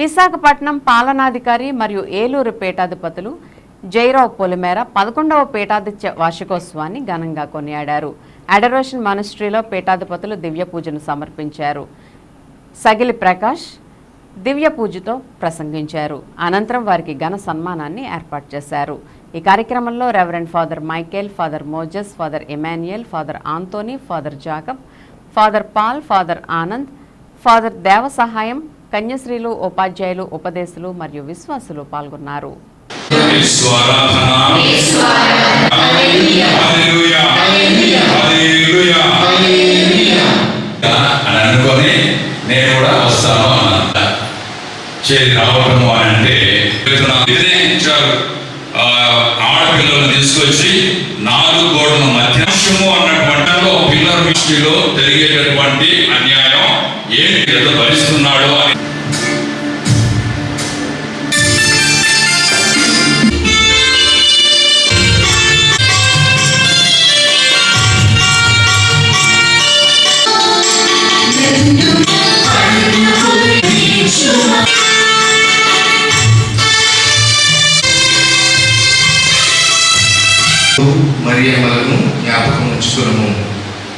విశాఖపట్నం పాలనాధికారి మరియు ఏలూరు పీఠాధిపతులు జైరావు పొలిమేర పదకొండవ పీఠాధిత్య వార్షికోత్సవాన్ని ఘనంగా కొనియాడారు. అడరేషన్ మానిస్ట్రీలో పీఠాధిపతులు దివ్య పూజను సమర్పించారు. సగిలి ప్రకాష్ దివ్య పూజతో ప్రసంగించారు. అనంతరం వారికి ఘన సన్మానాన్ని ఏర్పాటు చేశారు. ఈ కార్యక్రమంలో reverend father Michael father Moses father Emmanuel father Anthony father Jacob father Paul father Anand father Devasahayam కన్యశ్రీలు ఉపాధ్యాయులు ఉపదేశులు మరియు విశ్వాసులు పాల్గొన్నారు. అనుకొని నేను కూడా వస్తాను చేరి రావటము అని అంటే ఆడపిల్లలను తీసుకొచ్చి నాలుగు గోడల మధ్య అన్నటువంటి పిల్లర్ దృష్టిలో జరిగేటటువంటి మరియమ్మలను జ్ఞాపకం ఉంచుకునము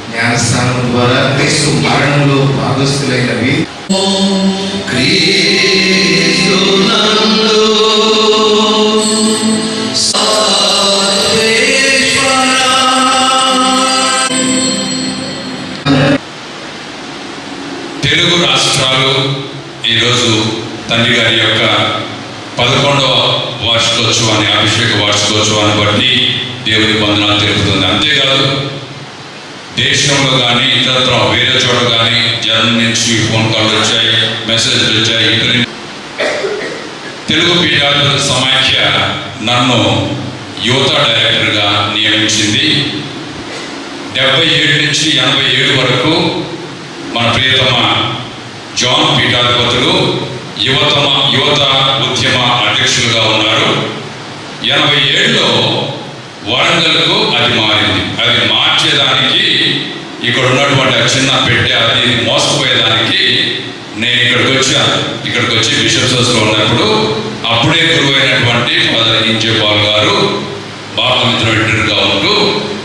జ్ఞానస్థానం ద్వారా క్రీస్తు మరణంలో భాగస్థులైనవి తెలుగు రాష్ట్రాలు ఈరోజు తండ్రి గారి యొక్క పదకొండవ వార్షికోత్సవాన్ని అభిషేక వార్షికోత్సవాన్ని బట్టి దేవుని వందనాలు తెలుపుతుంది. అంతేకాదు దేశంలో కానీ ఇతరత్ర వేరే చోట కానీ జర్మనీ నుంచి ఫోన్ కాల్ వచ్చాయి మెసేజ్లు వచ్చాయి ఇంటర్నెట్ తెలుగు పీఠాధిపతుల సమాఖ్య నన్ను యువత డైరెక్టర్గా నియమించింది. డెబ్బై ఏడు నుంచి ఎనభై ఏడు వరకు మన ప్రియతమ జాన్ పీఠాధిపతులు యువతమ యువత ఉద్యమ అధ్యక్షులుగా ఉన్నారు. ఎనభై ఏడులో వరంగల్కు అది మారింది. అది మార్చేదానికి ఇక్కడ ఉన్నటువంటి చిన్న పెట్టె అది మోసపోయేదానికి నేను ఇక్కడికి వచ్చాను ఇక్కడికి వచ్చి బిషప్ హౌస్లో ఉన్నప్పుడు అప్పుడే గురువైనటువంటి ఫాదర్ ఇంజే పాల్ గారు బాలమిత్ర ఉంటూ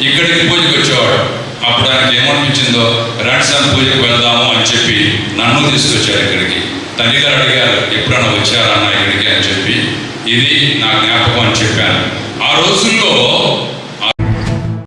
ఇక్కడికి పూజకి వచ్చేవాడు. అప్పుడు ఆయనకి ఏమనిపించిందో రణసాన్ పూజకు వెళ్దాము అని చెప్పి నన్ను తీసుకొచ్చారు ఇక్కడికి. తల్లి గారు అడిగారు ఎప్పుడైనా వచ్చారా అన్న ఇక్కడికి? అని చెప్పి. ఇది నా జ్ఞాపకం అని చెప్పాను. ఆ రోజుల్లో